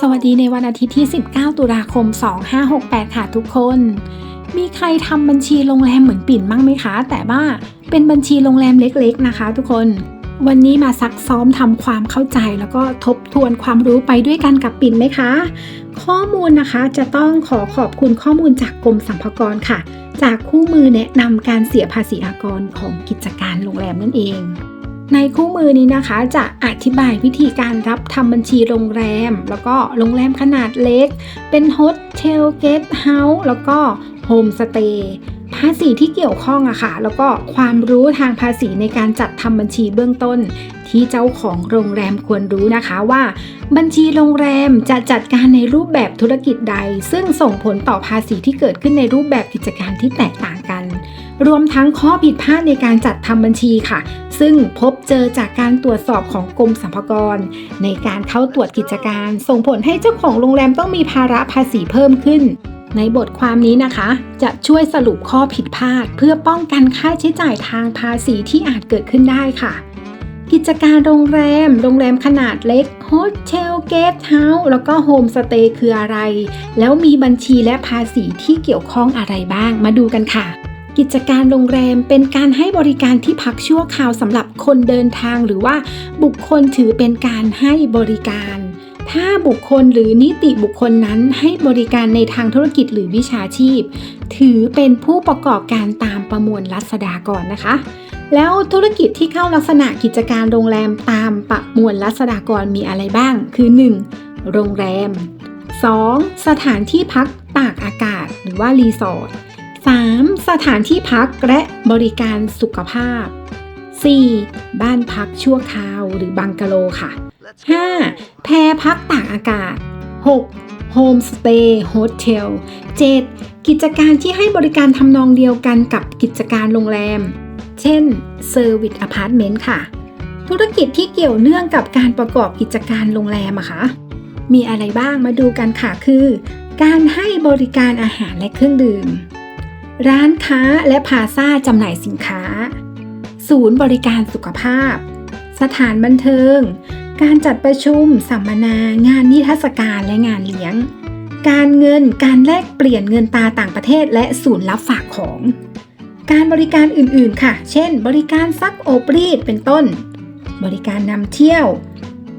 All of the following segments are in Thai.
สวัสดีในวันอาทิตย์ที่ 19 ตุลาคม 2568 ค่ะทุกคน มีใครทำบัญชีโรงแรมเหมือนปิ่นบ้างไหมคะ แต่ว่าเป็นบัญชีโรงแรมเล็กๆ นะคะ ทุกคน วันนี้มาซักซ้อมทำความเข้าใจ แล้วก็ทบทวนความรู้ไปด้วยกันกับปิ่นไหมคะ ข้อมูลนะคะจะต้องขอขอบคุณข้อมูลจากกรมสรรพากรค่ะ จากคู่มือแนะนำการเสียภาษีอากรของกิจการโรงแรมนั่นเอง ในคู่มือนี้นะคะจะอธิบายวิธีการรับทำบัญชีโรงแรม แล้วก็โรงแรมขนาดเล็ก เป็นโฮสเทลเกสต์เฮาส์แล้วก็โฮมสเตย์ภาษีที่เกี่ยวข้องอะค่ะ แล้วก็ความรู้ทางภาษีในการจัดทำบัญชีเบื้องต้น ที่เจ้าของโรงแรมควรรู้นะคะว่า บัญชีโรงแรมจะจัดการในรูปแบบธุรกิจใด ซึ่งส่งผลต่อภาษีที่เกิดขึ้นในรูปแบบกิจการที่แตกต่างกัน รวมทั้งข้อผิดพลาดในการจัดทำบัญชีค่ะ ซึ่งพบเจอจากการตรวจสอบของกรมสรรพากร ในการเข้าตรวจกิจการ ส่งผลให้เจ้าของโรงแรมต้องมีภาระภาษีเพิ่มขึ้น ในบทความนี้นะคะ จะช่วยสรุปข้อผิดพลาด เพื่อป้องกันค่าใช้จ่ายทางภาษีที่อาจเกิดขึ้นได้ค่ะกิจการโรงแรม โรงแรมขนาดเล็ก โฮสเทล เกสต์เฮาส์ แล้วก็โฮมสเตย์คืออะไร แล้วมีบัญชีและภาษีที่เกี่ยวข้องอะไรบ้าง มาดูกันค่ะ กิจการโรงแรมเป็นการให้บริการที่พักชั่วคราวสำหรับคนเดินทางหรือว่าบุคคลถือเป็นการให้บริการ ถ้าบุคคลหรือนิติบุคคลนั้นให้บริการในทางธุรกิจหรือวิชาชีพ ถือเป็นผู้ประกอบการตามประมวลรัษฎากรนะคะ แล้วธุรกิจที่เข้าลักษณะกิจการโรงแรมตามประมวลรัษฎากรมีอะไรบ้าง คือ 1. โรงแรม 2. สถานที่พักตากอากาศหรือว่ารีสอร์ท 3. สถานที่พักและบริการสุขภาพ 4. บ้านพักชั่วคราวหรือบังกะโลค่ะ 5. แพรพักตากอากาศ 6. โฮมสเตย์โฮเทล 7. กิจการที่ให้บริการทำนองเดียวกันกับกิจการโรงแรม เช่น Service Apartment ค่ะ ธุรกิจที่เกี่ยวเนื่องกับการประกอบกิจการโรงแรมอะคะมีอะไรบ้างมาดูกันค่ะคือ การให้บริการอาหารและเครื่องดื่ม ร้านค้าและพาซ่าจำหน่ายสินค้า ศูนย์บริการสุขภาพ สถานบันเทิง การจัดประชุม สัมมนา งานนิทรรศการและงานเลี้ยง การเงิน การแลกเปลี่ยนเงินตาต่างประเทศ และศูนย์รับฝากของ การบริการอื่นๆ ค่ะ เช่น บริการซักอบรีดเป็นต้น บริการนำเที่ยว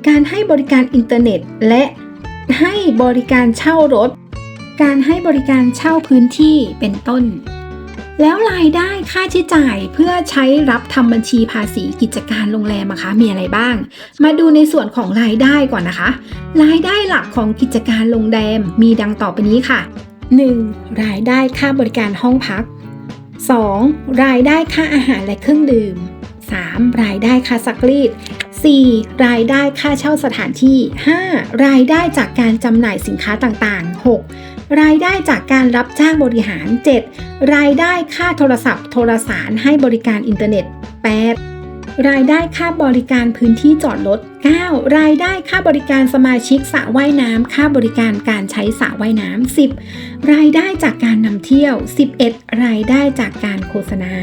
การให้บริการอินเทอร์เน็ต และให้บริการเช่ารถ การให้บริการเช่าพื้นที่เป็นต้น แล้วรายได้ค่าใช้จ่ายเพื่อใช้รับทำบัญชีภาษีกิจการโรงแรมอะคะมีอะไรบ้าง มาดูในส่วนของรายได้ก่อนนะคะ รายได้หลักของกิจการโรงแรมมีดังต่อไปนี้ค่ะ 1. รายได้ค่าบริการห้องพัก 2. รายได้ค่าอาหารและเครื่องดื่ม 3. รายได้ค่าซักรีด 4. รายได้ค่าเช่าสถานที่ 5. รายได้จากการจำหน่ายสินค้าต่างๆ 6. รายได้จากการรับจ้างบริหาร 7. รายได้ค่าโทรศัพท์ โทรสารให้บริการอินเทอร์เน็ต 8. รายได้ค่าบริการพื้นที่จอดรถ 9. รายได้ค่าบริการสมาชิกสระว่ายน้ำ ค่าบริการการใช้สระว่ายน้ำ 10. รายได้จากการนำเที่ยว 11. รายได้จากการโฆษณา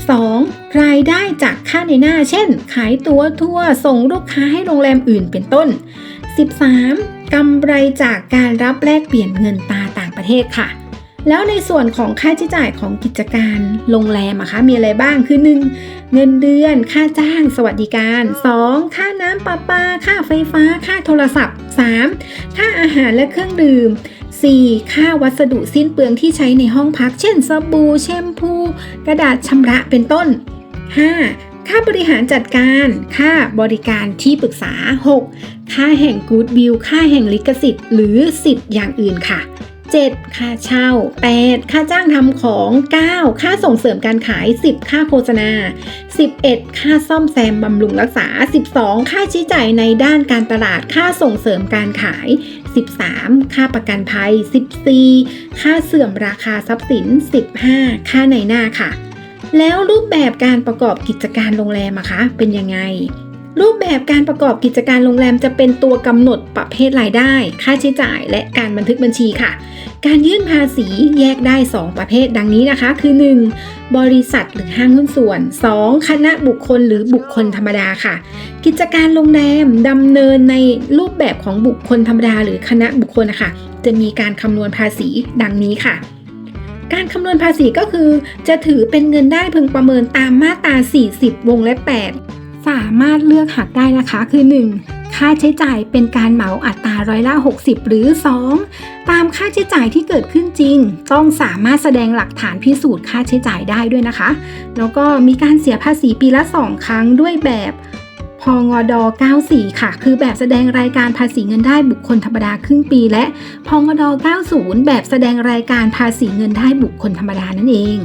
12. รายได้จากค่าในหน้า เช่น ขายตั๋วทัวร์ส่งลูกค้าให้โรงแรมอื่นเป็นต้น 13. กำไรจากการรับแลกเปลี่ยนเงินตาต่างประเทศค่ะ แล้วในส่วนของค่าใช้จ่ายของกิจการโรงแรมอะคะมีอะไรบ้างคือ 1. เงินเดือน ค่าจ้าง สวัสดิการ 2. ค่าน้ำประปา ค่าไฟฟ้า ค่าโทรศัพท์ 3. ค่าอาหารและเครื่องดื่ม 4. ค่าวัสดุสิ้นเปลืองที่ใช้ในห้องพัก เช่นสบู่แชมพู กระดาษชำระเป็นต้น 5. ค่าบริหารจัดการ ค่าบริการที่ปรึกษา 6. ค่าแห่งกู๊ดวิวค่าแห่งลิขสิทธิ์หรือสิทธิ์อย่างอื่นค่ะ 7. ค่าเช่า 8. ค่าจ้างทำของ 9. ค่าส่งเสริมการขาย 10. ค่าโฆษณา 11. ค่าซ่อมแซมบำรุงรักษา 12. ค่าใช้จ่ายในด้านการตลาด ค่าส่งเสริมการขาย 13. ค่าประกันภัย 14. ค่าเสื่อมราคาทรัพย์สิน 15. ค่าในหน้าค่ะ แล้วรูปแบบการประกอบกิจการโรงแรมอะคะ เป็นยังไง รูปแบบการประกอบกิจการโรงแรมจะเป็นตัวกำหนดประเภทรายได้ ค่าใช้จ่าย และการบันทึกบัญชีค่ะ การยื่นภาษีแยกได้ 2 ประเภทดังนี้นะคะ คือ 1. บริษัทหรือห้างหุ้นส่วน 2. คณะบุคคลหรือบุคคลธรรมดาค่ะ กิจการโรงแรมดำเนินในรูปแบบของบุคคลธรรมดา หรือคณะบุคคลนะคะจะมีการคำนวณภาษีดังนี้ค่ะ การคำนวณภาษีก็คือ จะถือเป็นเงินได้พึงประเมินตามมาตรา 40 วงเล็บ8 สามารถเลือกหักได้นะคะคือ 1. ค่าใช้จ่ายเป็นการเหมาอัตราร้อยละ 60 หรือ 2. ตามค่าใช้จ่ายที่เกิดขึ้นจริง ต้องสามารถแสดงหลักฐานพิสูจน์ค่าใช้จ่ายได้ด้วยนะคะ แล้วก็มีการเสียภาษีปีละ 2 ครั้งด้วยแบบ พงด 94 ค่ะ คือแบบแสดงรายการภาษีเงินได้บุคคลธรรมดาครึ่งปี และพงด 90 แบบแสดงรายการภาษีเงินได้บุคคลธรรมดานั่นเอง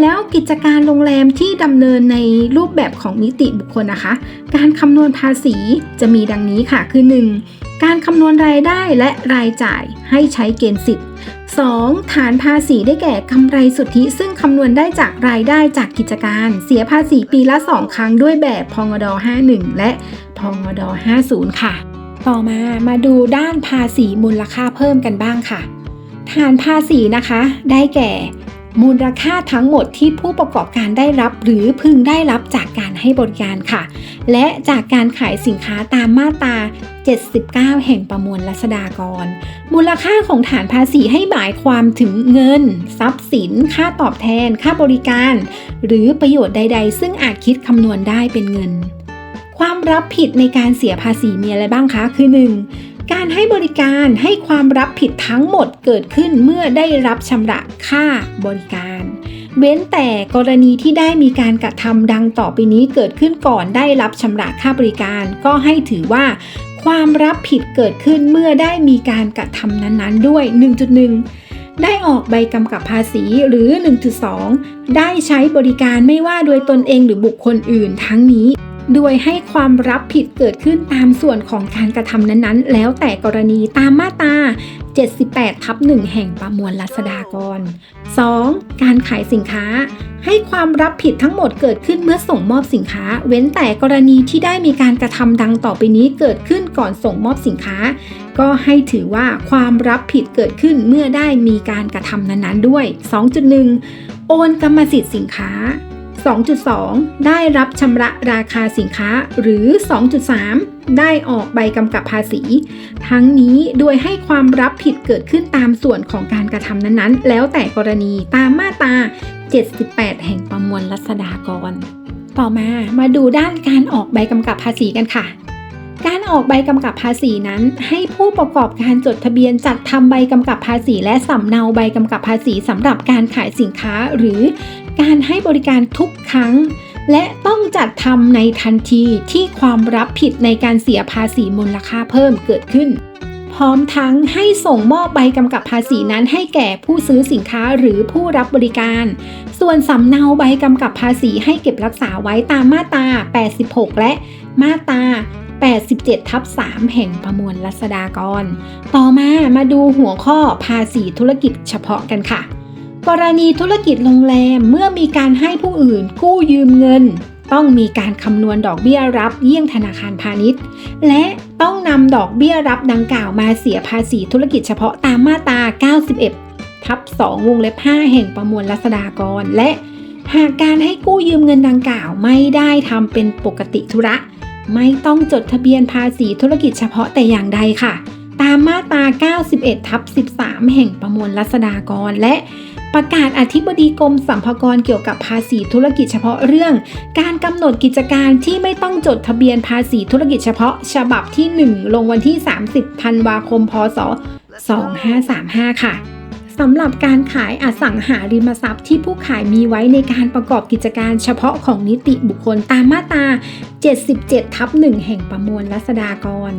แล้วกิจการโรงแรมที่ดำเนินในรูปแบบของนิติบุคคลนะคะ การคำนวณภาษีจะมีดังนี้ค่ะคือ 1. การคำนวณรายได้และรายจ่ายให้ใช้เกณฑ์สิทธิ์ 2. ฐานภาษีได้แก่กำไรสุทธิ ซึ่งคำนวณได้จากรายได้จากกิจการ เสียภาษีปีละ 2 ครั้งด้วยแบบพงด51 และพงด50 ค่ะ ต่อมามาดูด้านภาษีมูลค่าเพิ่มกันบ้างค่ะ ฐานภาษีนะคะ ได้แก่ มูลค่าทั้งหมดที่ผู้ประกอบการได้รับหรือพึงได้รับจากการให้บริการค่ะ และจากการขายสินค้าตามมาตรา 79 แห่งประมวลรัษฎากร มูลค่าของฐานภาษีให้หมายความถึงเงิน ทรัพย์สิน ค่าตอบแทน ค่าบริการ หรือประโยชน์ใด ๆ ซึ่งอาจคิดคำนวณได้เป็นเงิน ความรับผิดในการเสียภาษีมีอะไรบ้างคะ คือ 1. การให้บริการให้ความรับผิดทั้งหมดเกิดขึ้นเมื่อได้รับชำระค่าบริการ เว้นแต่กรณีที่ได้มีการกระทำดังต่อไปนี้เกิดขึ้นก่อนได้รับชำระค่าบริการ ก็ให้ถือว่า ความรับผิดเกิดขึ้นเมื่อได้มีการกระทำนั้นๆ ด้วย 1.1 ได้ออกใบกำกับภาษีหรือ 1.2 ได้ใช้บริการไม่ว่าโดยตนเองหรือบุคคลอื่นทั้งนี้ โดยให้ความรับผิดเกิดขึ้นตามส่วนของการกระทำนั้นๆ แล้วแต่กรณีตามมาตรา 78 ทับ 1 แห่งประมวลรัษฎากร 2. การขายสินค้า ให้ความรับผิดทั้งหมดเกิดขึ้นเมื่อส่งมอบสินค้า เว้นแต่กรณีที่ได้มีการกระทำดังต่อไปนี้เกิดขึ้นก่อนส่งมอบสินค้า ก็ให้ถือว่าความรับผิดเกิดขึ้นเมื่อได้มีการกระทำนั้นๆด้วย 2.1 โอนกรรมสิทธิ์สินค้า 2.2 ได้รับชำระราคาสินค้า หรือ 2.3 ได้ออกใบกำกับภาษี ทั้งนี้โดยให้ความรับผิดเกิดขึ้นตามส่วนของการกระทำนั้นๆ แล้วแต่กรณีตามมาตรา 78 แห่งประมวลรัษฎากร ต่อมามาดูด้านการออกใบกำกับภาษีกันค่ะการออกใบกำกับภาษีนั้น ให้ผู้ประกอบการจดทะเบียนจัดทำใบกำกับภาษี และสำเนาใบกำกับภาษีสำหรับการขายสินค้า หรือ การให้บริการทุกครั้ง และต้องจัดทำในทันทีที่ความรับผิดในการเสียภาษีมูลค่าเพิ่มเกิดขึ้น พร้อมทั้งให้ส่งมอบใบกำกับภาษีนั้นให้แก่ผู้ซื้อสินค้าหรือผู้รับบริการ ส่วนสำเนาใบกำกับภาษีให้เก็บรักษาไว้ตามมาตรา 86 และมาตรา87ทับ3แห่งประมวลรัษฎากร ต่อมามาดูหัวข้อภาษีธุรกิจเฉพาะกันค่ะ กรณีธุรกิจโรงแรมเมื่อมีการให้ผู้อื่นกู้ยืมเงิน ต้องมีการคำนวณดอกเบี้ยรับเยี่ยงธนาคารพาณิชย์ และต้องนำดอกเบี้ยรับดังกล่าวมาเสียภาษีธุรกิจเฉพาะตามมาตรา 91 ทับ 2 วงเล็บ 5 แห่งประมวลรัษฎากร และหากการให้กู้ยืมเงินดังกล่าวไม่ได้ทำเป็นปกติธุระ ไม่ต้องจดทะเบียนภาษีธุรกิจเฉพาะแต่อย่างใดค่ะ ตามมาตรา 91ทับ13 แห่งประมวลรัษฎากร และ ประกาศอธิบดีกรมสัมพากรเกี่ยวกับภาษีธุรกิจเฉพาะเรื่อง การกำหนดกิจการที่ไม่ต้องจดทะเบียนภาษีธุรกิจเฉพาะ ฉบับที่ 1 ลงวันที่ 30 ธันวาคม พศ 2535 ค่ะ สำหรับการขายอสังหาริมทรัพย์ที่ผู้ขายมีไว้ในการประกอบกิจการเฉพาะของนิติบุคคลตามมาตรา 77 ทับ 1 แห่งประมวลรัษฎากร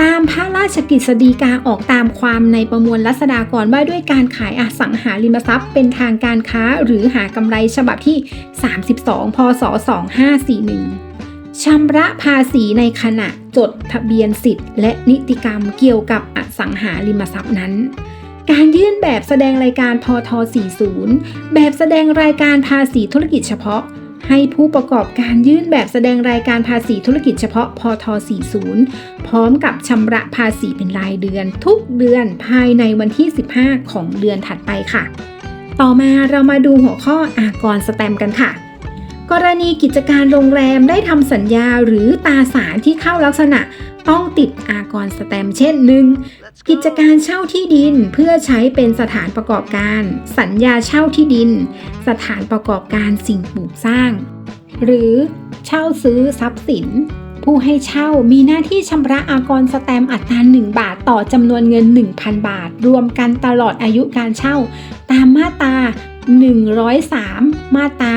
ตามพระราชกฤษฎีกาออกตามความในประมวลรัษฎากรว่าด้วยการขายอสังหาริมทรัพย์ เป็นทางการค้าหรือหากำไรฉบับที่ 32 พศ 2541ชำระภาษีในขณะจดทะเบียนสิทธิ์และนิติกรรมเกี่ยวกับอสังหาริมทรัพย์นั้น การยื่นแบบแสดงรายการพท40 แบบแสดงรายการภาษีธุรกิจเฉพาะ ให้ผู้ประกอบการยื่นแบบแสดงรายการภาษีธุรกิจเฉพาะพท40 พร้อมกับชำระภาษีเป็นรายเดือน ทุกเดือนภายในวันที่ 15 ของเดือนถัดไปค่ะ ต่อมาเรามาดูหัวข้ออากรสแตมกันค่ะกรณีกิจการโรงแรมได้ทำสัญญาหรือตาสารที่เข้าลักษณะ ต้องติดอากรสแตมป์เช่นหนึ่งกิจการเช่าที่ดินเพื่อใช้เป็นสถานประกอบการ สัญญาเช่าที่ดิน สถานประกอบการสิ่งปลูกสร้าง หรือเช่าซื้อทรัพย์สิน ผู้ให้เช่ามีหน้าที่ชำระอากรสแตมป์อัตรา1 บาทต่อจำนวนเงิน 1,000 บาท รวมกันตลอดอายุการเช่า ตามมาตรา 103 มาตรา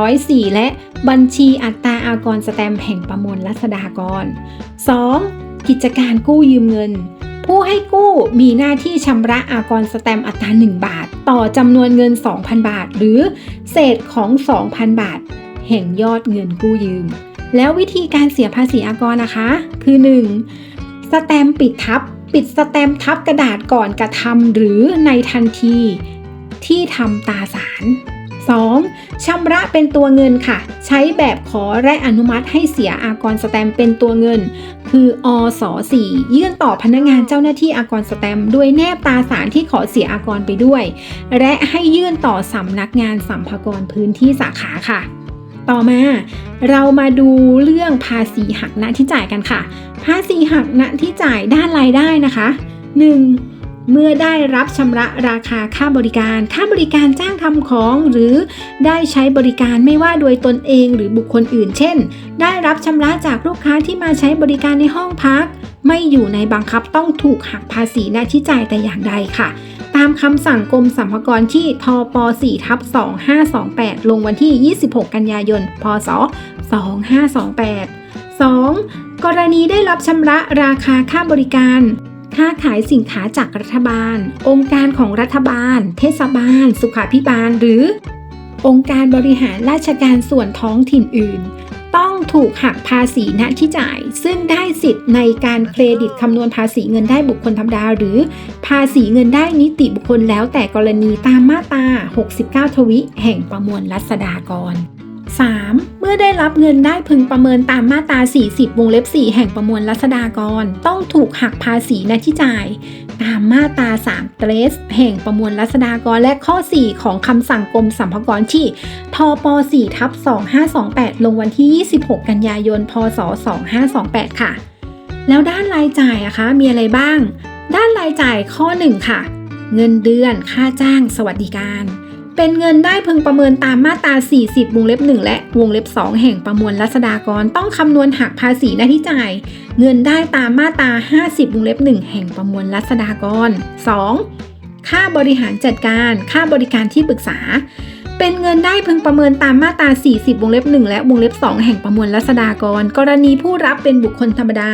104 และบัญชีอัตราอากรสแตมแห่งประมวลรัษฎากร 2. กิจการกู้ยืมเงิน ผู้ให้กู้มีหน้าที่ชำระอากรสแตมอัตรา 1 บาท ต่อจำนวนเงิน 2,000 บาท หรือเศษของ 2,000 บาท แห่งยอดเงินกู้ยืม แล้ววิธีการเสียภาษีอากรนะคะ คือ 1. สแตมปิดทับ ปิดสแตมทับกระดาษก่อนกระทำหรือในทันที ที่ทำตาสาร 2. ชำระเป็นตัวเงินค่ะ ใช้แบบขอและอนุมัติให้เสียอากรสแตมเป็นตัวเงิน คืออส4ยื่นต่อพนักงานเจ้าหน้าที่อากรสแตมด้วยแนบตาสารที่ขอเสียอากรไปด้วย และให้ยื่นต่อสำนักงานสัมภากรพื้นที่สาขาค่ะ ต่อมาเรามาดูเรื่องภาษีหักณที่จ่ายกันค่ะ ภาษีหักณที่จ่ายด้านรายได้นะคะ 1. เมื่อได้รับชำระราคาค่าบริการ ค่าบริการจ้างทำของ หรือได้ใช้บริการไม่ว่าโดยตนเองหรือบุคคลอื่น เช่น ได้รับชำระจากลูกค้าที่มาใช้บริการในห้องพัก ไม่อยู่ในบังคับต้องถูกหักภาษีหน้าที่จ่ายแต่อย่างใดค่ะ ตามคำสั่งกรมสรรพากรที่ทป4ทับ2528 ลงวันที่ 26 กันยายน พศ 2528 2. กรณีได้รับชำระราคาค่าบริการ ค่าขายสินค้าจากรัฐบาล องค์การของรัฐบาล เทศบาล สุขาภิบาล หรือ องค์การบริหารราชการส่วนท้องถิ่นอื่น ต้องถูกหักภาษีณที่จ่าย ซึ่งได้สิทธิ์ในการเครดิตคำนวณภาษีเงินได้บุคคลธรรมดา หรือภาษีเงินได้นิติบุคคลแล้วแต่กรณีตามมาตรา 69 ทวิ แห่งประมวลรัษฎากร 3. เมื่อได้รับเงินได้พึงประเมินตามมาตรา 40 วงเล็บ 4 แห่งประมวลรัษฎากร ต้องถูกหักภาษีณที่จ่าย ตามมาตรา3เตรส แห่งประมวลรัษฎากรและข้อ 4 ของคำสั่งกรมสรรพากรที่ทป4ทับ2528 ลงวันที่ 26 กันยายน พศ 2528 ค่ะ แล้วด้านรายจ่ายอะคะมีอะไรบ้าง ด้านรายจ่ายข้อ 1 ค่ะ เงินเดือนค่าจ้างสวัสดิการ เป็นเงินได้พึงประเมินตามมาตรา 40 วงเล็บ 1 และวงเล็บ 2 แห่งประมวลรัษฎากรต้องคำนวณหักภาษีหน้าที่จ่าย เงินได้ตามมาตรา 50 วงเล็บ 1 แห่งประมวลรัษฎากร 2. ค่าบริหารจัดการ ค่าบริการที่ปรึกษา เป็นเงินได้พึงประเมินตามมาตรา 40 วงเล็บ 1 และวงเล็บ 2 แห่งประมวลรัษฎากร กรณีผู้รับเป็นบุคคลธรรมดา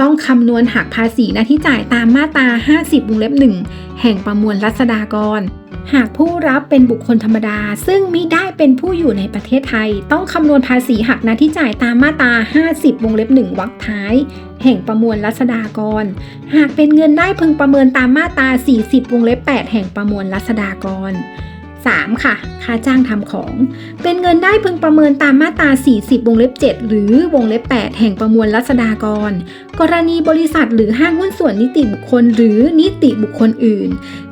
ต้องคำนวณหักภาษีหน้าที่จ่ายตามมาตรา 50 วงเล็บ 1 แห่งประมวลรัษฎากร หากผู้รับเป็นบุคคลธรรมดา ซึ่งมิได้เป็นผู้อยู่ในประเทศไทย ต้องคำนวณภาษีหักหน้าที่จ่ายตามมาตรา 50 วงเล็บ 1 วรรคท้าย แห่งประมวลรัษฎากร หากเป็นเงินได้พึงประเมินตามมาตรา 40 วงเล็บ 8 แห่งประมวลรัษฎากร 3. ค่ะ ค่าจ้างทำของ เป็นเงินได้พึงประเมินตามมาตรา 40 วงเล็บ 7 หรือวงเล็บ 8 แห่งประมวลรัษฎากร กรณีบริษัทหรือห้างหุ้นส่วนนิติบุคคล หรือนิติบุคคลอื่น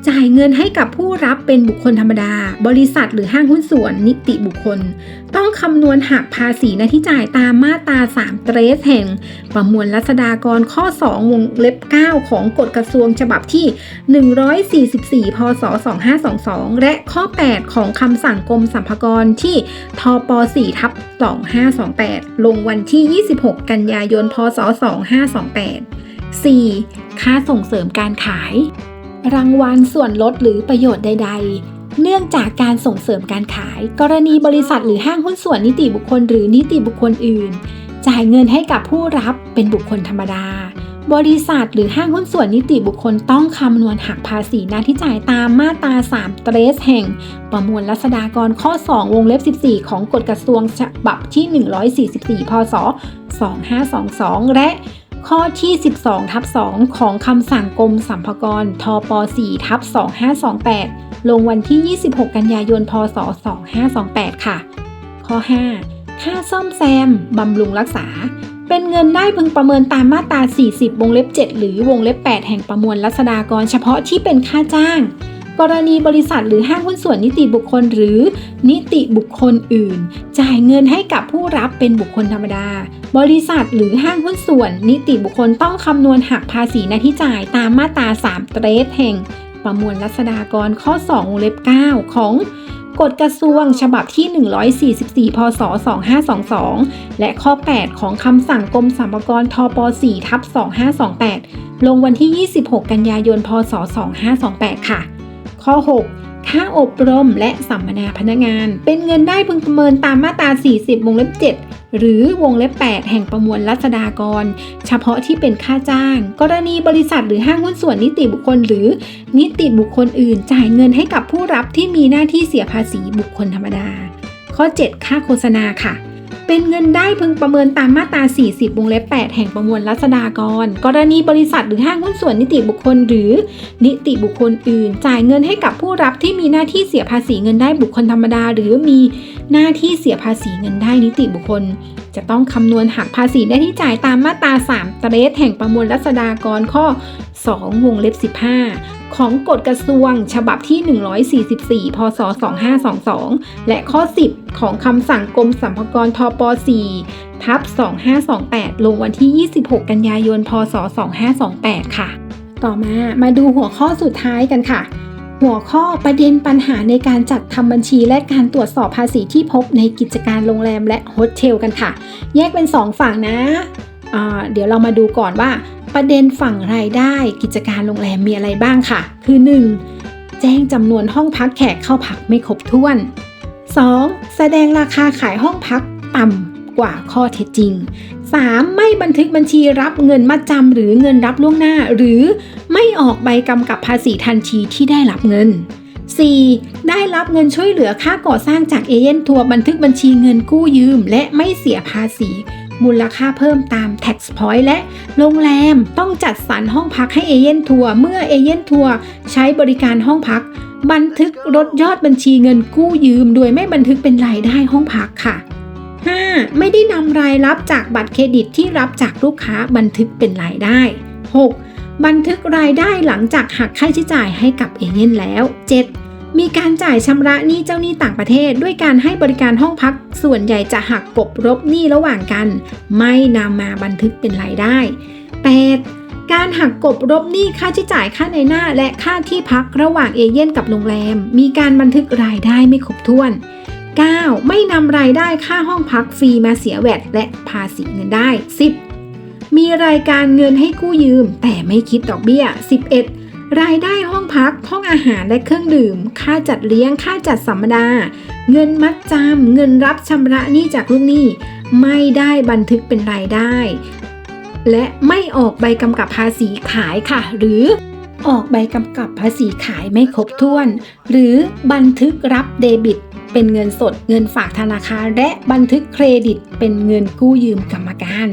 จ่ายเงินให้กับผู้รับเป็นบุคคลธรรมดา บริษัทหรือห้างหุ้นส่วนนิติบุคคล ต้องคำนวณหักภาษีหน้าที่จ่ายตามมาตรา 3 เตรสแห่ง ประมวลรัษฎากรข้อ 2 วงเล็บ 9 ของกฎกระทรวงฉบับที่ 144 พศ 2522 และข้อ8 ของคำสั่งกรมสรรพากรที่ทป4ทับ2528 ลงวันที่ 26 กันยายน พศ 2528 4. ค่าส่งเสริมการขาย รางวัลส่วนลดหรือประโยชน์ใด ๆเนื่องจากการส่งเสริมการขาย กรณีบริษัทหรือห้างหุ้นส่วนนิติบุคคลหรือนิติบุคคลอื่น จ่ายเงินให้กับผู้รับเป็นบุคคลธรรมดา บริษัทหรือห้างหุ้นส่วนนิติบุคคลต้องคำนวณหักภาษีหน้าที่จ่ายตามมาตรา 3 เตรสแห่งประมวลรัษฎากรข้อ 2 วงเล็บ 14 ของกฎกระทรวงฉบับที่ 144 พศ 2522 และข้อที่ 12 ทับ 2 ของคำสั่งกรมสรรพากรทป4ทับ 2528 ลงวันที่ 26 กันยายน พศ 2528 ค่ะ ข้อ 5 ค่าซ่อมแซมบำรุงรักษา เป็นเงินได้พึงประเมินตามมาตรา 40 วงเล็บ 7 หรือวงเล็บ 8 แห่งประมวลรัษฎากรเฉพาะที่เป็นค่าจ้าง กรณีบริษัทหรือห้างหุ้นส่วนนิติบุคคลหรือนิติบุคคลอื่น จ่ายเงินให้กับผู้รับเป็นบุคคลธรรมดา บริษัทหรือห้างหุ้นส่วน นิติบุคคลต้องคำนวณหักภาษีหน้าที่จ่ายตามมาตรา 3 เตรสแห่งประมวลรัษฎากรข้อ 2 วงเล็บ 9 ของ กฎกระทรวงฉบับที่ 144 พศ 2522 และข้อ 8 ของคำสั่งกรมสรรพากรทป4ทับ2528 ลงวันที่ 26 กันยายน พศ 2528 ค่ะ ข้อ 6 ค่าอบรมและสัมมนาพนักงาน เป็นเงินได้พึงประเมินตามมาตรา 40 วงเล็บ 7 หรือวงเล็บ 8 แห่งประมวลรัษฎากร เฉพาะที่เป็นค่าจ้าง กรณีบริษัทหรือห้างหุ้นส่วนนิติบุคคล หรือนิติบุคคลอื่น จ่ายเงินให้กับผู้รับที่มีหน้าที่เสียภาษีบุคคลธรรมดา ข้อ 7 ค่าโฆษณาค่ะ เป็นเงินได้พึงประเมินตามมาตรา 40 วงเล็บ 8 แห่งประมวลรัษฎากร กรณีบริษัทหรือห้างหุ้นส่วนนิติบุคคล หรือนิติบุคคลอื่น จ่ายเงินให้กับผู้รับที่มีหน้าที่เสียภาษีเงินได้บุคคลธรรมดา หรือมีหน้าที่เสียภาษีเงินได้นิติบุคคล จะต้องคำนวณหักภาษีหน้ที่จ่ายตามมาตรา 3 เตรสแห่งประมวลรัษฎากรข้อ 2 วงเล็บ 15 ของกฎกระทรวงฉบับที่ 144 พศ 2522 และข้อ 10 ของคำสั่งกรมสรรพากรทป 4 ทับ 2528 ลงวันที่ 26 กันยายน พศ 2528 ค่ะ ต่อมามาดูหัวข้อสุดท้ายกันค่ะ หัวข้อประเด็นปัญหาในการจัดทำบัญชีและการตรวจสอบภาษีที่พบในกิจการโรงแรมและโฮสเทลกันค่ะ แยกเป็น 2 ฝั่งนะ เดี๋ยวเรามาดูก่อนว่า ประเด็นฝั่งรายได้กิจการโรงแรมมีอะไรบ้างค่ะ คือ 1. แจ้งจำนวนห้องพักแขกเข้าพักไม่ครบถ้วน 2. แสดงราคาขายห้องพักต่ำกว่าข้อเท็จจริง 3. ไม่บันทึกบัญชีรับเงินมัดจำหรือเงินรับล่วงหน้า หรือไม่ออกใบกำกับภาษีทันทีที่ได้รับเงิน 4. ได้รับเงินช่วยเหลือค่าก่อสร้างจากเอเย่นทัวร์บันทึกบัญชีเงินกู้ยืม และไม่เสียภาษี มูลค่าเพิ่มตาม tax point และโรงแรมต้องจัดสรรห้องพักให้เอเย่นทัวร์เมื่อเอเย่นทัวร์ใช้บริการห้องพัก บันทึกลดยอดบัญชีเงินกู้ยืม โดยไม่บันทึกเป็นรายได้ห้องพักค่ะ 5. ไม่ได้นำรายรับจากบัตรเครดิตที่รับจากลูกค้าบันทึกเป็นรายได้ 6. บันทึกรายได้หลังจากหักค่าใช้จ่ายให้กับเอเย่นแล้ว 7. มีการจ่ายชำระหนี้เจ้าหนี้ต่างประเทศ ด้วยการให้บริการห้องพัก ส่วนใหญ่จะหักกบรบหนี้ระหว่างกัน ไม่นำมาบันทึกเป็นรายได้ 8. การหักกบรบหนี้ค่าใช้จ่ายค่าในหน้า และค่าที่พักระหว่างเอเย่นกับโรงแรม มีการบันทึกรายได้ไม่ครบถ้วน 9. ไม่นำรายได้ค่าห้องพักฟรีมาเสียแวดและภาษีเงินได้ 10. มีรายการเงินให้กู้ยืม แต่ไม่คิดดอกเบี้ย 11. รายได้ห้องพัก ห้องอาหารและเครื่องดื่ม ค่าจัดเลี้ยง ค่าจัดสัมมนา เงินมัดจำเงินรับชำระหนี้จากลูกหนี้ ไม่ได้บันทึกเป็นรายได้ และไม่ออกใบกำกับภาษีขายค่ะ หรือออกใบกำกับภาษีขายไม่ครบถ้วน หรือบันทึกรับเดบิต เป็นเงินสด เงินฝากธนาคาร และบันทึกเครดิต เป็นเงินกู้ยืมกรรมการ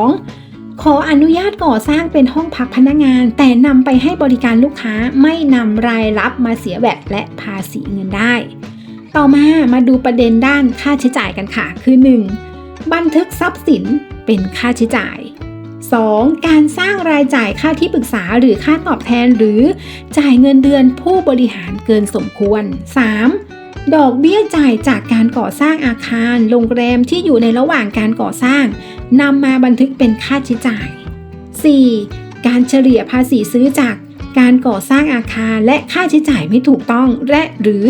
12 ขออนุญาตก่อสร้างเป็นห้องพักพนักงาน แต่นำไปให้บริการลูกค้าไม่นำรายรับมาเสียแวดและภาษีเงินได้ ต่อมามาดูประเด็นด้านค่าใช้จ่ายกันค่ะ คือ 1. บันทึกทรัพย์สินเป็นค่าใช้จ่าย 2. การสร้างรายจ่ายค่าที่ปรึกษาหรือค่าตอบแทนหรือจ่ายเงินเดือนผู้บริหารเกินสมควร 3. ดอกเบี้ยจ่ายจากการก่อสร้างอาคาร โรงแรมที่อยู่ในระหว่างการก่อสร้างนำมาบันทึกเป็นค่าใช้จ่าย 4. การเฉลี่ยภาษีซื้อจากการก่อสร้างอาคารและค่าใช้จ่ายไม่ถูกต้อง และหรือ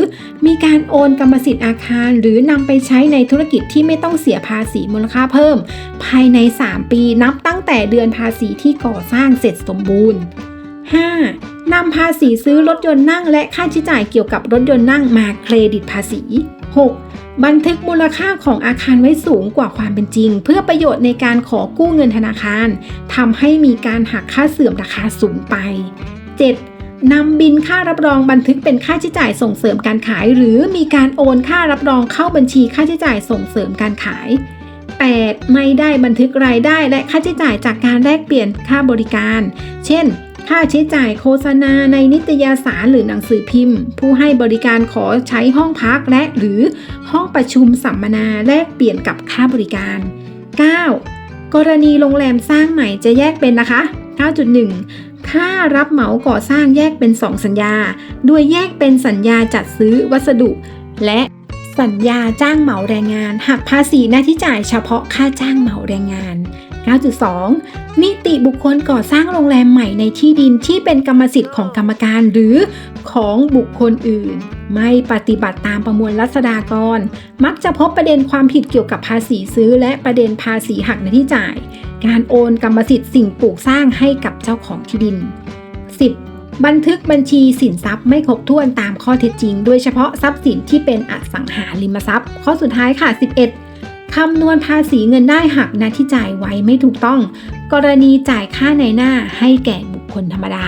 มีการโอนกรรมสิทธิ์อาคาร หรือนำไปใช้ในธุรกิจที่ไม่ต้องเสียภาษีมูลค่าเพิ่ม ภายใน 3 ปีนับตั้งแต่เดือนภาษีที่ก่อสร้างเสร็จสมบูรณ์ 5. นำภาษีซื้อรถยนต์นั่งและค่าใช้จ่ายเกี่ยวกับรถยนต์นั่งมาเครดิตภาษี 6. บันทึกมูลค่าของอาคารไว้สูงกว่าความเป็นจริง เพื่อประโยชน์ในการขอกู้เงินธนาคารทำให้มีการหักค่าเสื่อมราคาสูงไป 7. นำบินค่ารับรองบันทึกเป็นค่าใช้จ่ายส่งเสริมการขาย หรือมีการโอนค่ารับรองเข้าบัญชีค่าใช้จ่ายส่งเสริมการขาย 8. ไม่ได้บันทึกรายได้และค่าใช้จ่ายจากการแลกเปลี่ยนค่าบริการ เช่น ค่าใช้จ่ายโฆษณาในนิตยสารหรือหนังสือพิมพ์ ผู้ให้บริการขอใช้ห้องพักและหรือห้องประชุมสัมมนาแลกเปลี่ยนกับค่าบริการ 9. กรณีโรงแรมสร้างใหม่จะแยกเป็นนะคะ 9.1 ค่ารับเหมาก่อสร้างแยกเป็น 2 สัญญา โดยแยกเป็นสัญญาจัดซื้อวัสดุ และสัญญาจ้างเหมาแรงงานหักภาษีหน้าที่จ่ายเฉพาะค่าจ้างเหมาแรงงาน 9.2 นิติบุคคลก่อสร้างโรงแรมใหม่ในที่ดินที่เป็นกรรมสิทธิ์ของกรรมการหรือของบุคคลอื่น ไม่ปฏิบัติตามประมวลรัษฎากร มักจะพบประเด็นความผิดเกี่ยวกับภาษีซื้อ และประเด็นภาษีหักหน้าที่จ่าย การโอนกรรมสิทธิ์สิ่งปลูกสร้างให้กับเจ้าของที่ดิน 10. บันทึกบัญชีสินทรัพย์ไม่ครบถ้วนตามข้อเท็จจริง โดยเฉพาะทรัพย์สินที่เป็นอสังหาริมทรัพย์ ข้อสุดท้ายค่ะ 11 คำนวณภาษีเงินได้หักหน้าที่จ่ายไว้ไม่ถูกต้อง กรณีจ่ายค่าในหน้าให้แก่บุคคลธรรมดา